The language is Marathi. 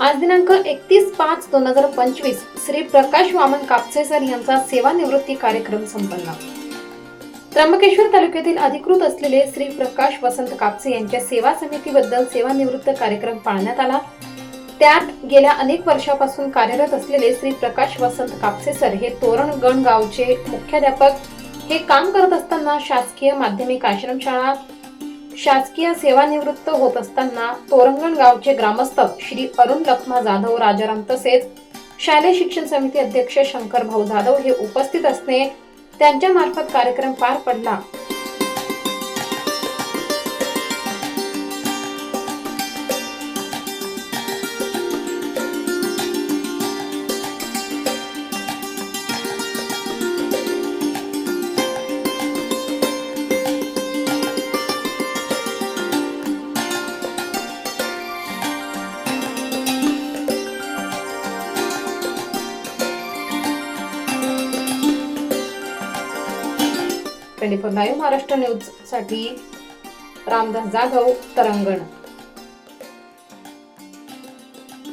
आज दिनांक एकतीस पाच दोन हजार पंचवीस श्री प्रकाश वामन कापसे सर यांचा सेवानिवृत्ती कार्यक्रम संपन्न. त्र्यंबकेश्वर तालुक्यातील अधिकृत असलेले श्री प्रकाश वसंत कापसे यांच्या सेवा समितीबद्दल सेवानिवृत्त कार्यक्रम पाळण्यात आला. त्यात गेल्या अनेक वर्षापासून कार्यरत असलेले श्री प्रकाश वसंत कापसे सर हे तोरणगण गावचे मुख्याध्यापक. हे काम करत असताना शासकीय माध्यमिक आश्रमशाळा शासकीय सेवानिवृत्त होत असताना तोरंगण गावचे ग्रामस्थ श्री अरुण लखमा जाधव राजाराम तसेच शालेय शिक्षण समिती अध्यक्ष शंकर भाऊ जाधव हे उपस्थित असणे त्यांच्या मार्फत कार्यक्रम पार पडला. Twenty four. लाईव्ह महाराष्ट्र न्यूजसाठी रामदास जाधव तरंगण.